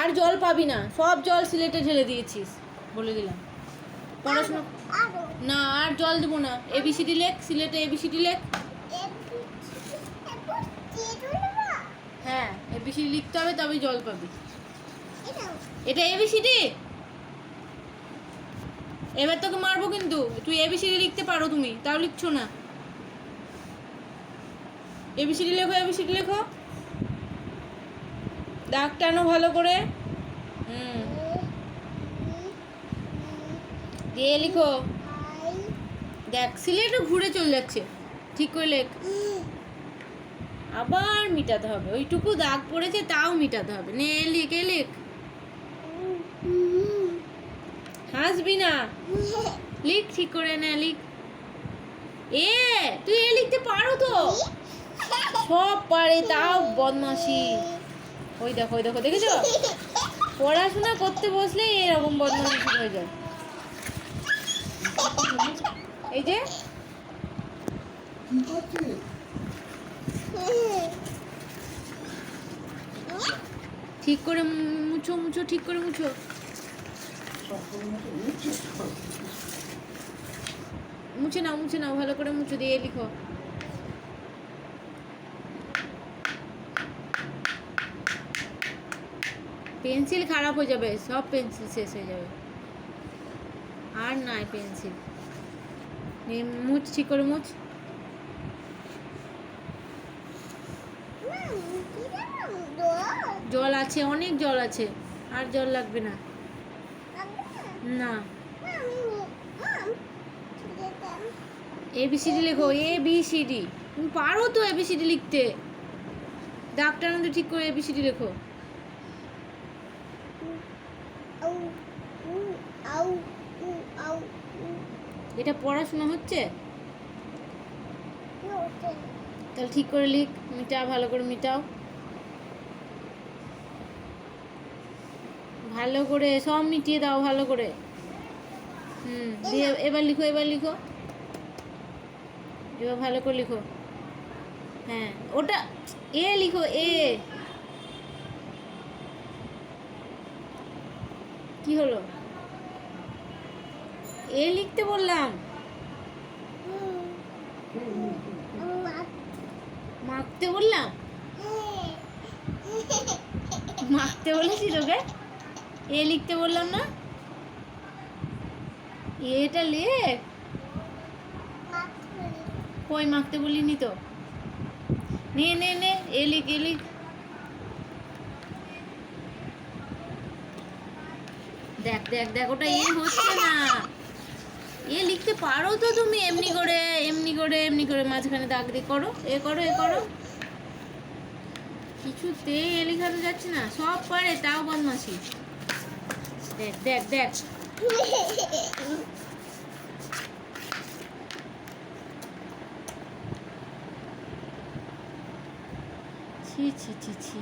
আর জল পাবি না, সব জল সিলেটে ঢেলে দিয়েছিস, বলে দিলাম। পড়াশোনা না, আর জল দেবো না। এবিসিডি লেখ, সিলেটে এবিসিডি লেখ। হ্যাঁ এবিসিডি লিখতে হবে, তবেই জল পাবি। এটা এবিসিডি এবার তোকে মারবো কিন্তু। তুই এবিসিডি লিখতে পারো তুমি, তাও লিখছো না। এবিসিডি লেখো এবিসিডি লেখো। দাগ টানো ভালো করে। হুম। দিয়ে লিখো। দেখ সিলেটও ঘুরে চলে যাচ্ছে। ঠিক করে লেখ। আবার মিটাতে হবে। ওইটুকু দাগ পড়েছে, তাও মিটাতে হবে। নে, লিখ, এ লিখ। হাসবি না। লিখ, ঠিক করে নে, লিখ। এ, তুই এ লিখতে পারো তো? সব পারে, তাও বদমাসি ওই দেখো ওই দেখো দেখেছ? পড়াশোনা করতে বসলে এরকম বদমাসি শুরু হয়ে যায়। এই যে ঠিক করে মুছো মুছো ঠিক করে মুছো। মুছে নাও মুছে নাও ভালো করে মুছো দিয়ে লিখো। পেন্সিল খারাপ হয়ে যাবে, সব পেন্সিল শেষ হয়ে যাবে। আর নাই পেন্সিল। মুছ, ঠিক করে মুছ। জল আছে, অনেক জল আছে। আর জল লাগবে না। না। এবিসিডি লেখো এ বি সি ডি তুমি পারো তো এবিসিডি লিখতে। ডাক্তার ঠিক করে এবিসিডি লেখো। এটা পড়াশোনা হচ্ছে? তাহলে ঠিক করে লিখ মিটা ভালো করে মিটাও। ভালো করে সব মিটিয়ে দাও, ভালো করে। হুম, দিয়ে এবার লিখো এবার লিখো। এবার ভালো করে লিখো। হ্যাঁ ওটা এ লিখো, এ। কি হলো? এ লিখতে বললাম। মাখতে বললাম? মাখতে বলেছি তোকে? এ লিখতে বললাম না? এটা লেখ। কই মাখতে বলিনি তো? নে নে নে, এ লিখ এ লিখ। দেখ দেখ দেখ, ওটা এ হচ্ছে না। এ লিখতে পারো তো তুমি, এমনি করে এমনি করে এমনি করে মাঝখানে দাগ দিয়ে করো, এ করো এ করো। কিছুতে এ লেখানো যাচ্ছে না, সব পারে, তাও বদমাসি দেখ দেখ দেখ। ছি ছি ছি ছি।